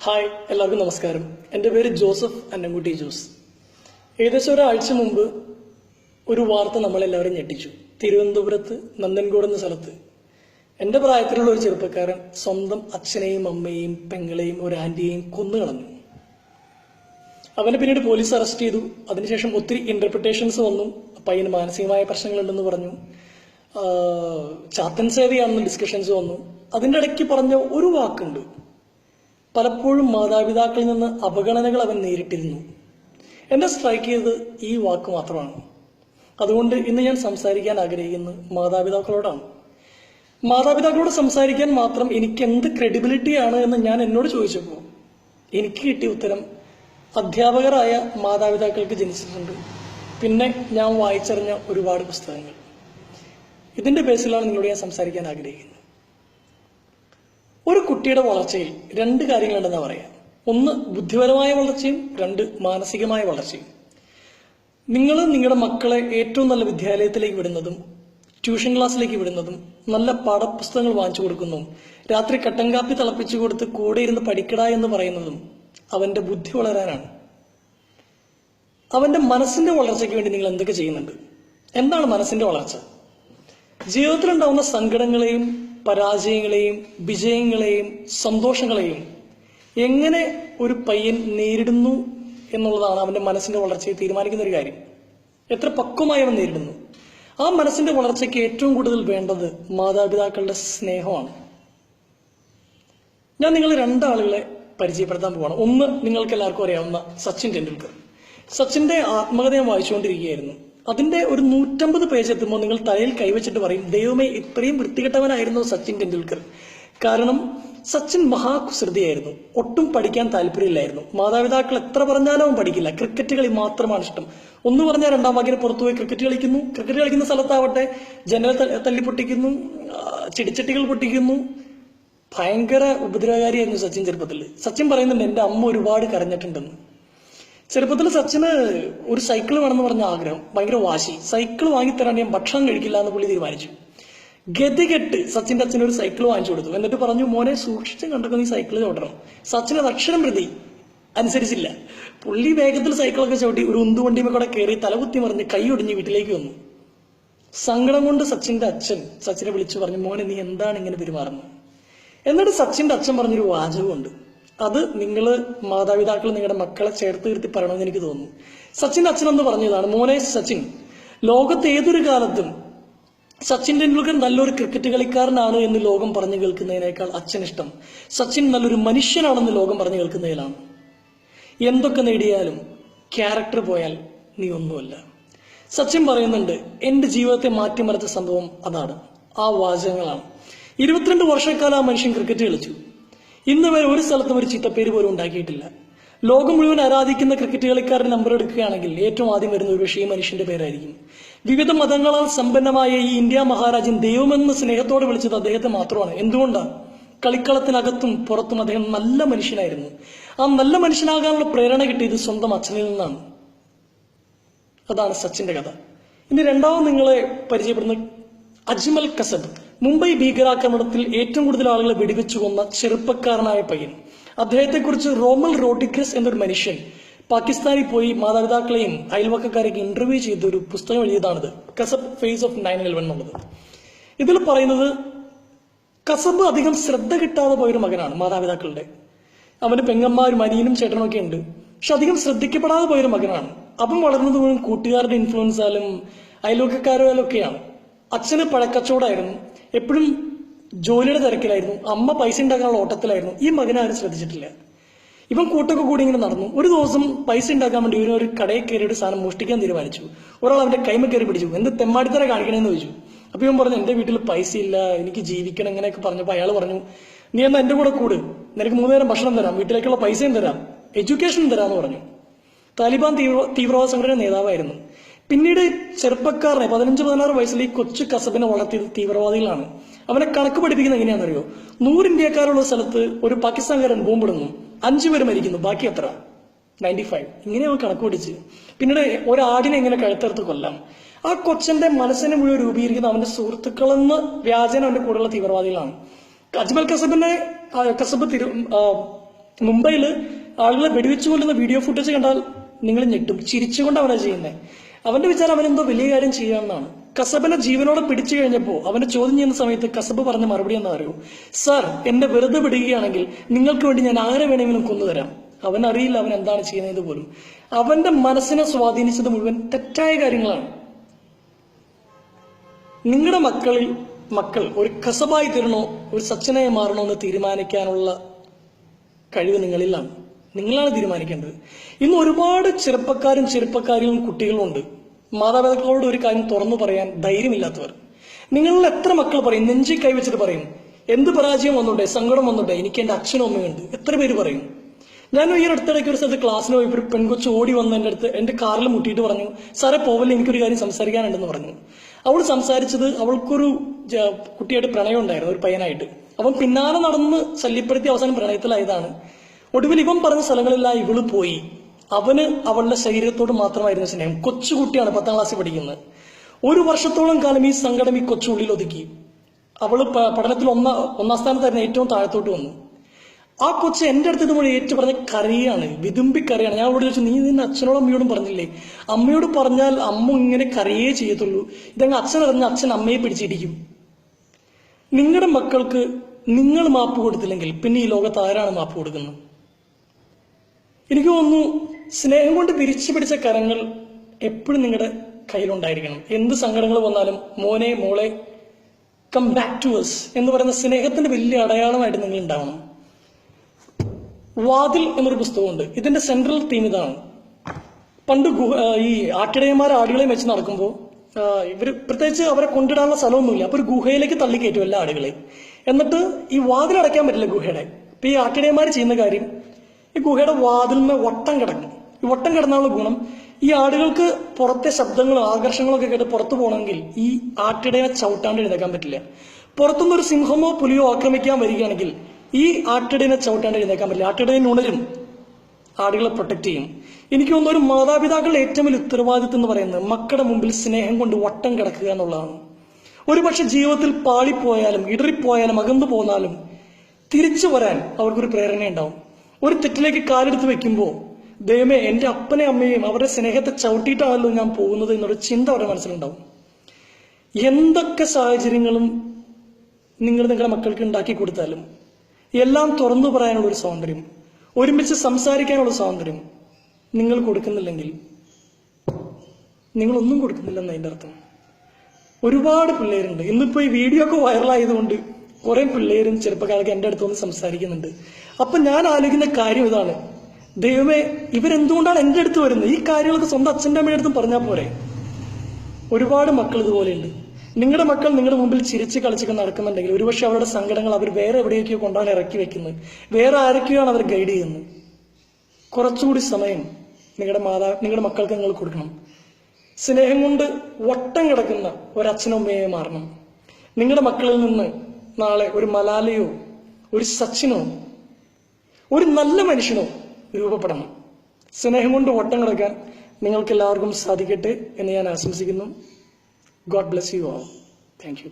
Hi എല്ലാവർക്കും നമസ്കാരം. എന്റെ പേര് ജോസഫ് അന്നംകുട്ടി ജോസ്. ഏകദേശം ഒരാഴ്ച മുമ്പ് ഒരു വാർത്ത നമ്മളെല്ലാവരും ഞെട്ടിച്ചു. തിരുവനന്തപുരത്ത് നന്ദൻകോട് എന്ന സ്ഥലത്ത്. എന്റെ പ്രായത്തിലുള്ള ഒരു ചെറുപ്പക്കാരൻ സ്വന്തം അച്ഛനെയും അമ്മയെയും പെങ്ങളെയും ഒരു ആന്റിയെയും കൊന്നു കളഞ്ഞു. അവനെ പിന്നീട് പോലീസ് അറസ്റ്റ് ചെയ്തു. അതിനുശേഷം ഒത്തിരി ഇന്റർപ്രിട്ടേഷൻസ് വന്നു. പയ്യന് മാനസികമായ പ്രശ്നങ്ങളുണ്ടെന്ന് പറഞ്ഞു. ചാത്തൻ സേവയാണെന്ന് ഡിസ്കഷൻസ് വന്നു. അതിന്റെ ഇടയ്ക്ക് പറഞ്ഞ ഒരു വാക്കുണ്ട്. പലപ്പോഴും മാതാപിതാക്കളിൽ നിന്ന് അവഗണനകൾ അവൻ നേരിട്ടിരുന്നു. എന്നെ സ്ട്രൈക്ക് ചെയ്തത് ഈ വാക്ക് മാത്രമാണ്. അതുകൊണ്ട് ഇന്ന് ഞാൻ സംസാരിക്കാൻ ആഗ്രഹിക്കുന്നത് മാതാപിതാക്കളോടാണ്. മാതാപിതാക്കളോട് സംസാരിക്കാൻ മാത്രം എനിക്ക് എന്ത് ക്രെഡിബിലിറ്റിയാണ് എന്ന് ഞാൻ എന്നോട് ചോദിച്ചപ്പോൾ എനിക്ക് കിട്ടിയ ഉത്തരം അധ്യാപകരായ മാതാപിതാക്കൾക്ക് ജനിച്ചിട്ടുണ്ട്. പിന്നെ ഞാൻ വായിച്ചറിഞ്ഞ ഒരുപാട് പുസ്തകങ്ങൾ. ഇതിന്റെ ബേസിലാണ് നിങ്ങളോട് ഞാൻ സംസാരിക്കാൻ ആഗ്രഹിക്കുന്നത്. ഒരു കുട്ടിയുടെ വളർച്ചയിൽ രണ്ട് കാര്യങ്ങളുണ്ടെന്ന് പറയാം. ഒന്ന് ബുദ്ധിപരമായ വളർച്ചയും രണ്ട് മാനസികമായ വളർച്ചയും. നിങ്ങൾ നിങ്ങളുടെ മക്കളെ ഏറ്റവും നല്ല വിദ്യാലയത്തിലേക്ക് വിടുന്നതും ട്യൂഷൻ ക്ലാസ്സിലേക്ക് വിടുന്നതും നല്ല പാഠപുസ്തകങ്ങൾ വാങ്ങിച്ചു കൊടുക്കുന്നതും രാത്രി കട്ടൻ കാപ്പി തിളപ്പിച്ചു കൊടുത്ത് കൂടെ ഇരുന്ന് പഠിക്കട എന്ന് പറയുന്നതും അവന്റെ ബുദ്ധി വളരാനാണ്. അവന്റെ മനസ്സിന്റെ വളർച്ചയ്ക്ക് വേണ്ടി നിങ്ങൾ എന്തൊക്കെ ചെയ്യുന്നുണ്ട്? എന്താണ് മനസ്സിന്റെ വളർച്ച? ജീവിതത്തിലുണ്ടാവുന്ന സങ്കടങ്ങളെയും പരാജയങ്ങളെയും വിജയങ്ങളെയും സന്തോഷങ്ങളെയും എങ്ങനെ ഒരു പയ്യൻ നേരിടുന്നു എന്നുള്ളതാണ് അവന്റെ മനസ്സിന്റെ വളർച്ചയെ തീരുമാനിക്കുന്ന ഒരു കാര്യം. എത്ര പക്വമായി അവൻ നേരിടുന്നു. ആ മനസ്സിന്റെ വളർച്ചയ്ക്ക് ഏറ്റവും കൂടുതൽ വേണ്ടത് മാതാപിതാക്കളുടെ സ്നേഹമാണ്. ഞാൻ നിങ്ങൾ രണ്ടാളുകളെ പരിചയപ്പെടുത്താൻ പോവാണ്. ഒന്ന് നിങ്ങൾക്ക് എല്ലാവർക്കും അറിയാവുന്ന സച്ചിൻ ടെണ്ടുൽക്കർ. സച്ചിന്റെ ആത്മകഥ ഞാൻ വായിച്ചുകൊണ്ടിരിക്കുകയായിരുന്നു. അതിന്റെ ഒരു നൂറ്റമ്പത് പേജ് എത്തുമ്പോൾ നിങ്ങൾ തലയിൽ കൈവച്ചിട്ട് പറയും ദൈവമേ ഇത്രയും വൃത്തികെട്ടവനായിരുന്നു സച്ചിൻ ടെണ്ടുൽക്കർ. കാരണം സച്ചിൻ മഹാകുസൃതിയായിരുന്നു. ഒട്ടും പഠിക്കാൻ താല്പര്യമില്ലായിരുന്നു. മാതാപിതാക്കൾ എത്ര പറഞ്ഞാലും അവൻ പഠിക്കില്ല. ക്രിക്കറ്റ് കളി മാത്രമാണ് ഇഷ്ടം. ഒന്ന് പറഞ്ഞാൽ രണ്ടാം വാക്കിന് പുറത്തു പോയി ക്രിക്കറ്റ് കളിക്കുന്നു. ക്രിക്കറ്റ് കളിക്കുന്ന സ്ഥലത്താവട്ടെ ജനൽ തല്ലി പൊട്ടിക്കുന്നു ചെടിച്ചട്ടികൾ പൊട്ടിക്കുന്നു. ഭയങ്കര ഉപദ്രവകാരിയായിരുന്നു സച്ചിൻ ചെറുപ്പത്തിൽ സച്ചിൻ പറയുന്നുണ്ട് എന്റെ അമ്മ ഒരുപാട് കരഞ്ഞിട്ടുണ്ടെന്ന്. ചെറുപ്പത്തിൽ സച്ചിന് ഒരു സൈക്കിൾ വേണമെന്ന് പറഞ്ഞ ആഗ്രഹം. ഭയങ്കര വാശി. സൈക്കിൾ വാങ്ങിത്തരാൻ ഞാൻ ഭക്ഷണം കഴിക്കില്ല എന്ന് പുള്ളി തീരുമാനിച്ചു. ഗതികെട്ട് സച്ചിന്റെ അച്ഛൻ ഒരു സൈക്കിൾ വാങ്ങിച്ചു കൊടുത്തു. എന്നിട്ട് പറഞ്ഞു മോനെ സൂക്ഷിച്ച് കണ്ടൊക്കെ ഈ സൈക്കിൾ ചോട്ടണം സച്ചിൻ അത് അക്ഷരം പ്രതി അനുസരിച്ചില്ല. പുള്ളി വേഗത്തിൽ സൈക്കിളൊക്കെ ചവിട്ടി ഒരു ഉന്തുവണ്ടിമേ കൂടെ കയറി തലകുത്തി മറിഞ്ഞ് കൈ ഒടിഞ്ഞ് വീട്ടിലേക്ക് വന്നു. സങ്കടം കൊണ്ട് സച്ചിന്റെ അച്ഛൻ സച്ചിനെ വിളിച്ചു പറഞ്ഞു മോനെ നീ എന്താണ് ഇങ്ങനെ പെരുമാറുന്നത്? എന്നിട്ട് സച്ചിന്റെ അച്ഛൻ പറഞ്ഞൊരു വാചകമുണ്ട്. അത് നിങ്ങൾ മാതാപിതാക്കൾ നിങ്ങളുടെ മക്കളെ ചേർത്ത് നിർത്തി പറയണമെന്ന് എനിക്ക് തോന്നുന്നു. സച്ചിൻ അച്ഛൻ എന്ന് പറഞ്ഞതാണ് മോനെ സച്ചിൻ ലോകത്ത് ഏതൊരു കാലത്തും സച്ചിൻ ടെണ്ടുൽക്കർ നല്ലൊരു ക്രിക്കറ്റ് കളിക്കാരനാണ് എന്ന് ലോകം പറഞ്ഞു കേൾക്കുന്നതിനേക്കാൾ അച്ഛൻ ഇഷ്ടം സച്ചിൻ നല്ലൊരു മനുഷ്യനാണെന്ന് ലോകം പറഞ്ഞു കേൾക്കുന്നതിലാണ്. എന്തൊക്കെ നേടിയാലും ക്യാരക്ടർ പോയാൽ നീ ഒന്നുമല്ല. സച്ചിൻ പറയുന്നുണ്ട് എന്റെ ജീവിതത്തെ മാറ്റിമറിച്ച സംഭവം അതാണ്. ആ വാചകങ്ങളാണ്. ഇരുപത്തിരണ്ട് വർഷക്കാലം ആ മനുഷ്യൻ ക്രിക്കറ്റ് കളിച്ചു. ഇന്ന് വരെ ഒരു സ്ഥലത്തും ഒരു പേര് പോലും ഉണ്ടാക്കിയിട്ടില്ല. ലോകം മുഴുവൻ ആരാധിക്കുന്ന ക്രിക്കറ്റ് കളിക്കാരുടെ നമ്പർ എടുക്കുകയാണെങ്കിൽ ഏറ്റവും ആദ്യം വരുന്ന ഒരു ഈ മനുഷ്യന്റെ പേരായിരിക്കും. വിവിധ മതങ്ങളാൽ സമ്പന്നമായ ഈ ഇന്ത്യ മഹാരാജൻ ദൈവമെന്ന് സ്നേഹത്തോടെ വിളിച്ചത് അദ്ദേഹത്തെ മാത്രമാണ്. എന്തുകൊണ്ടാണ്? കളിക്കളത്തിനകത്തും പുറത്തും അദ്ദേഹം നല്ല മനുഷ്യനായിരുന്നു. ആ നല്ല മനുഷ്യനാകാനുള്ള പ്രേരണ കിട്ടിയത് സ്വന്തം അച്ഛനിൽ നിന്നാണ്. അതാണ് സച്ചിന്റെ കഥ. ഇനി രണ്ടാമത് നിങ്ങളെ പരിചയപ്പെടുന്ന അജ്മൽ കസബ്. മുംബൈ ഭീകരാക്രമണത്തിൽ ഏറ്റവും കൂടുതൽ ആളുകളെ വെടിവെച്ചു കൊന്ന ചെറുപ്പക്കാരനായ പയ്യൻ. അദ്ദേഹത്തെക്കുറിച്ച് റോമൽ റോഡിഗ്രസ് എന്നൊരു മനുഷ്യൻ പാകിസ്ഥാനിൽ പോയി മാതാപിതാക്കളെയും അയൽവക്കക്കാരെയും ഇന്റർവ്യൂ ചെയ്ത ഒരു പുസ്തകം എഴുതിയതാണിത്. Kasab face of nine eleven എന്നുള്ളത്. ഇതിൽ പറയുന്നത് കസബ് അധികം ശ്രദ്ധ കിട്ടാതെ പോയൊരു മകനാണ് മാതാപിതാക്കളുടെ. അവന് പെങ്ങന്മാരും അനിയനും ഒക്കെ ഉണ്ട്. പക്ഷെ അധികം ശ്രദ്ധിക്കപ്പെടാതെ പോയൊരു മകനാണ്. അപ്പം വളർന്നത് മുഴുവൻ കൂട്ടുകാരുടെ ഇൻഫ്ലുവൻസാലും അയൽവക്കക്കാരായാലും ഒക്കെയാണ്. അച്ഛന് പഴക്കച്ചവടായിരുന്നു എപ്പോഴും ജോലിയുടെ തിരക്കിലായിരുന്നു. അമ്മ പൈസ ഉണ്ടാക്കാനുള്ള ഓട്ടത്തിലായിരുന്നു. ഈ മകൻ ആരും ശ്രദ്ധിച്ചിട്ടില്ല. ഇവൻ കൂട്ടൊക്കെ കൂടി ഇങ്ങനെ നടന്നു. ഒരു ദിവസം പൈസ ഉണ്ടാക്കാൻ വേണ്ടി ഇവൻ ഒരു കടയിൽ കയറി ഒരു സാധനം മോഷ്ടിക്കാൻ തീരുമാനിച്ചു. ഒരാൾ അവന്റെ കൈമ കയറി പിടിച്ചു. എന്ത് തെമ്മാടിത്തറ കാണിക്കണമെന്ന് ചോദിച്ചു. അപ്പൊ ഇവൻ പറഞ്ഞു എന്റെ വീട്ടിൽ പൈസ ഇല്ല. എനിക്ക് ജീവിക്കണം ഇങ്ങനെയൊക്കെ പറഞ്ഞപ്പോൾ അയാൾ പറഞ്ഞു നീ എന്നാ എന്റെ കൂടെ കൂട്. നിനക്ക് മൂന്ന് നേരം ഭക്ഷണം തരാം. വീട്ടിലേക്കുള്ള പൈസയും തരാം. എഡ്യൂക്കേഷനും തരാമെന്ന് പറഞ്ഞു. താലിബാൻ തീവ്ര തീവ്രവാദ സംഘടന നേതാവായിരുന്നു. പിന്നീട് ചെറുപ്പക്കാരനെ പതിനഞ്ച് പതിനാറ് വയസ്സിൽ ഈ കൊച്ചു കസബിനെ വളർത്തിയത് തീവ്രവാദികളാണ്. അവനെ കണക്ക് പഠിപ്പിക്കുന്നത് എങ്ങനെയാണെന്നറിയോ? നൂറ് ഇന്ത്യക്കാരുള്ള സ്ഥലത്ത് ഒരു പാകിസ്ഥാൻകാരൻ ബോംബിടുന്നു. അഞ്ചു പേര് മരിക്കുന്നു. ബാക്കി എത്ര? Ninety five. ഇങ്ങനെ അവൻ കണക്ക് പഠിച്ച്. പിന്നീട് ഒരാടിനെ എങ്ങനെ കഴുത്തെടുത്ത് കൊല്ലാം. ആ കൊച്ചന്റെ മനസ്സിനെ മുഴുവൻ രൂപീകരിക്കുന്ന അവന്റെ സുഹൃത്തുക്കളെന്ന് വ്യാജന അവന്റെ കൂടെയുള്ള തീവ്രവാദികളാണ്. അജ്മൽ കസബിന്റെ കസബ് തിരു മുംബൈയിൽ ആളുകളെ വെടിവെച്ചു കൊല്ലുന്ന വീഡിയോ ഫുട്ടേജ് കണ്ടാൽ നിങ്ങൾ ഞെട്ടും. ചിരിച്ചുകൊണ്ട് അവനെ ചെയ്യുന്നത് അവന്റെ വിചാരം എന്തോ വലിയ കാര്യം ചെയ്യാമെന്നാണ്. കസബനെ ജീവനോടെ പിടിച്ചു കഴിഞ്ഞപ്പോൾ അവന്റെ ചോദ്യം ചെയ്യുന്ന സമയത്ത് കസബ് പറഞ്ഞ മറുപടി എന്താ അറിയൂ? സർ എന്നെ വെറുതെ വിടുകയാണെങ്കിൽ നിങ്ങൾക്ക് വേണ്ടി ഞാൻ ആരെ വേണമെങ്കിലും കൊന്നുതരാം. അവൻ അറിയില്ല അവൻ എന്താണ് ചെയ്യുന്നത് പോലും. അവന്റെ മനസ്സിനെ സ്വാധീനിച്ചത് മുഴുവൻ തെറ്റായ കാര്യങ്ങളാണ്. നിങ്ങളുടെ മക്കളിൽ മക്കൾ ഒരു കസബായി തീരണോ ഒരു സച്ചനായി മാറണോ എന്ന് തീരുമാനിക്കാനുള്ള കഴിവ് നിങ്ങളിലാണ്. നിങ്ങളാണ് തീരുമാനിക്കേണ്ടത്. ഇന്ന് ഒരുപാട് ചെറുപ്പക്കാരും ചെറുപ്പക്കാരികളും കുട്ടികളും ഉണ്ട് മാതാപിതാക്കളോട് ഒരു കാര്യം തുറന്നു പറയാൻ ധൈര്യമില്ലാത്തവർ. നിങ്ങളിൽ എത്ര മക്കൾ പറയും? നെഞ്ചി കൈവച്ചിട്ട് പറയും. എന്ത് പരാജയം വന്നോട്ടെ? സങ്കടം വന്നോട്ടെ? എനിക്ക് എന്റെ അച്ഛനും അമ്മയുണ്ട് എത്ര പേര് പറയും? ഞാൻ ഈ അടുത്തിടയ്ക്ക് ഒരു സ്ഥലത്ത് ക്ലാസ്സിന് പോയപ്പോൾ ഒരു പെൺകൊച്ച് ഓടി വന്ന് എന്റെ അടുത്ത് എന്റെ കാറിൽ മുട്ടിയിട്ട് പറഞ്ഞു സാറേ പോവല്ലേ? എനിക്കൊരു കാര്യം സംസാരിക്കാനുണ്ടെന്ന് പറഞ്ഞു. അവൾ സംസാരിച്ചത് അവൾക്കൊരു കുട്ടിയായിട്ട് പ്രണയം ഉണ്ടായിരുന്നു ഒരു പയ്യനായിട്ട്. അവൻ പിന്നാലെ നടന്ന് ശല്യപ്പെടുത്തി അവസാനം പ്രണയത്തിലായതാണ്. ഒടുവിൽ ഇവൻ പറഞ്ഞ സ്ഥലങ്ങളെല്ലാം ഇവൾ പോയി. അവന് അവളുടെ ശരീരത്തോട് മാത്രമായിരുന്നു സ്നേഹം. കൊച്ചുകുട്ടിയാണ് പത്താം ക്ലാസ്സിൽ പഠിക്കുന്നത്. ഒരു വർഷത്തോളം കാലം ഈ സങ്കടം ഈ കൊച്ചുള്ളിൽ ഒതുക്കി. അവൾ പ- പഠനത്തിൽ ഒന്നാ ഒന്നാം സ്ഥാനത്തായിരുന്നു ഏറ്റവും താഴത്തോട്ട് വന്നു ആ കൊച്ചു എന്റെ അടുത്ത് നമ്മൾ ഏറ്റു പറഞ്ഞ കരയാണ് വിതുമ്പി കരയാണ് ഞാൻ അവിടെ ചോദിച്ചു നീ നിന്റെ അച്ഛനോടും അമ്മയോടും പറഞ്ഞില്ലേ? അമ്മയോട് പറഞ്ഞാൽ അമ്മ ഇങ്ങനെ കരയേ ചെയ്യത്തുള്ളൂ. ഇതങ്ങ് അച്ഛൻ അറിഞ്ഞ അച്ഛൻ അമ്മയെ പിടിച്ചിരിക്കും. നിങ്ങളുടെ മക്കൾക്ക് നിങ്ങൾ മാപ്പ് കൊടുത്തില്ലെങ്കിൽ പിന്നെ ഈ ലോകത്ത് ആരാണ് മാപ്പ് കൊടുക്കുന്നത്? എനിക്ക് തോന്നുന്നു സ്നേഹം കൊണ്ട് തിരിച്ചു പിടിച്ച കരങ്ങൾ എപ്പോഴും നിങ്ങളുടെ കയ്യിലുണ്ടായിരിക്കണം. എന്ത് സങ്കടങ്ങൾ വന്നാലും മോനെ മോളെ കം ബാക്ക് ടു us എന്ന് പറയുന്ന സ്നേഹത്തിന്റെ വലിയ അടയാളമായിട്ട് നിങ്ങൾ ഉണ്ടാവണം. വാതിൽ എന്നൊരു പുസ്തകമുണ്ട്. ഇതിന്റെ സെൻട്രൽ തീം ഇതാണ്. പണ്ട് ഈ ആട്ടിടയന്മാർ ആടുകളെയും വെച്ച് നടക്കുമ്പോൾ ഇവർ പ്രത്യേകിച്ച് അവരെ കൊണ്ടിടാനുള്ള സ്ഥലമൊന്നുമില്ല. അപ്പൊ ഒരു ഗുഹയിലേക്ക് തള്ളിക്കയറ്റും എല്ലാ ആടുകളെയും. എന്നിട്ട് ഈ വാതിൽ അടയ്ക്കാൻ പറ്റില്ല ഗുഹയുടെ. ഇപ്പൊ ഈ ആട്ടിടയന്മാർ ചെയ്യുന്ന കാര്യം ഈ ഗുഹയുടെ വാതിലിന് വട്ടം കിടക്കും ഈ വട്ടം കിടന്നുള്ള ഗുണം ഈ ആടുകൾക്ക് പുറത്തെ ശബ്ദങ്ങളും ആകർഷങ്ങളൊക്കെ കേട്ട് പുറത്തു പോകണമെങ്കിൽ ഈ ആട്ടിടയെ ചവിട്ടാണ്ട് എഴുന്നേക്കാൻ പറ്റില്ല. പുറത്തുനിന്ന് ഒരു സിംഹമോ പുലിയോ ആക്രമിക്കാൻ വരികയാണെങ്കിൽ ഈ ആട്ടിടയെ ചവിട്ടാണ്ട് എഴുന്നേക്കാൻ പറ്റില്ല. ആട്ടിടയെ ഉണരും ആടുകളെ പ്രൊട്ടക്ട് ചെയ്യും. എനിക്ക് തോന്നുന്നു ഒരു മാതാപിതാക്കളുടെ ഏറ്റവും വലിയ ഉത്തരവാദിത്വം എന്ന് പറയുന്നത് മക്കളുടെ മുമ്പിൽ സ്നേഹം കൊണ്ട് വട്ടം കിടക്കുക എന്നുള്ളതാണ്. ഒരുപക്ഷെ ജീവിതത്തിൽ പാളിപ്പോയാലും ഇടറിപ്പോയാലും അകന്നു പോന്നാലും തിരിച്ചു വരാൻ അവർക്കൊരു പ്രേരണ ഉണ്ടാവും ഒരു തെറ്റിലേക്ക് കാലെടുത്ത് വെക്കുമ്പോൾ ദൈവമേ എന്റെ അപ്പനെ അമ്മയും അവരുടെ സ്നേഹത്തെ ചവിട്ടിയിട്ടാണല്ലോ ഞാൻ പോകുന്നത് എന്നൊരു ചിന്ത അവരുടെ മനസ്സിലുണ്ടാവും. എന്തൊക്കെ സാഹചര്യങ്ങളും നിങ്ങൾ നിങ്ങളുടെ മക്കൾക്ക് ഉണ്ടാക്കി കൊടുത്താലും എല്ലാം തുറന്നു പറയാനുള്ള ഒരു സ്വാതന്ത്ര്യം ഒരുമിച്ച് സംസാരിക്കാനുള്ള സ്വാതന്ത്ര്യം നിങ്ങൾ കൊടുക്കുന്നില്ലെങ്കിൽ നിങ്ങളൊന്നും കൊടുക്കുന്നില്ലെന്ന് അതിന്റെ അർത്ഥം. ഒരുപാട് പിള്ളേരുണ്ട്. ഇന്നിപ്പോ ഈ വീഡിയോ ഒക്കെ വൈറലായതുകൊണ്ട് കുറേ പിള്ളേരും ചെറുപ്പക്കാരൊക്കെ എന്റെ അടുത്ത് വന്ന് സംസാരിക്കുന്നുണ്ട്. അപ്പൊ ഞാൻ ആലോചിക്കുന്ന കാര്യം ഇതാണ്. ദൈവമേ ഇവരെന്തുകൊണ്ടാണ് എന്റെ അടുത്ത് വരുന്നത്? ഈ കാര്യങ്ങളൊക്കെ സ്വന്തം അച്ഛന്റെ അമ്മയുടെ അടുത്തും പറഞ്ഞാൽ പോരെ. ഒരുപാട് മക്കൾ ഇതുപോലെയുണ്ട്. നിങ്ങളുടെ മക്കൾ നിങ്ങളുടെ മുമ്പിൽ ചിരിച്ച് കളിച്ചൊക്കെ നടക്കുന്നുണ്ടെങ്കിൽ ഒരുപക്ഷെ അവരുടെ സങ്കടങ്ങൾ അവർ വേറെ എവിടെയൊക്കെയോ കൊണ്ടാണ് ഇറക്കി വെക്കുന്നത് വേറെ ആരൊക്കെയാണ് അവർ ഗൈഡ് ചെയ്യുന്നത്? കുറച്ചുകൂടി സമയം നിങ്ങളുടെ മാതാ നിങ്ങളുടെ മക്കൾക്ക് നിങ്ങൾ കൊടുക്കണം. സ്നേഹം കൊണ്ട് വട്ടം കിടക്കുന്ന ഒരച്ഛനും അമ്മയെ മാറണം. നിങ്ങളുടെ മക്കളിൽ നിന്ന് നാളെ ഒരു മലാലയോ ഒരു സച്ചിനോ ഒരു നല്ല മനുഷ്യനോ രൂപപ്പെടണം. സ്നേഹം കൊണ്ട് ഓട്ടം കിടക്കാൻ നിങ്ങൾക്ക് എല്ലാവർക്കും സാധിക്കട്ടെ എന്ന് ഞാൻ ആശംസിക്കുന്നു. God bless you all thank you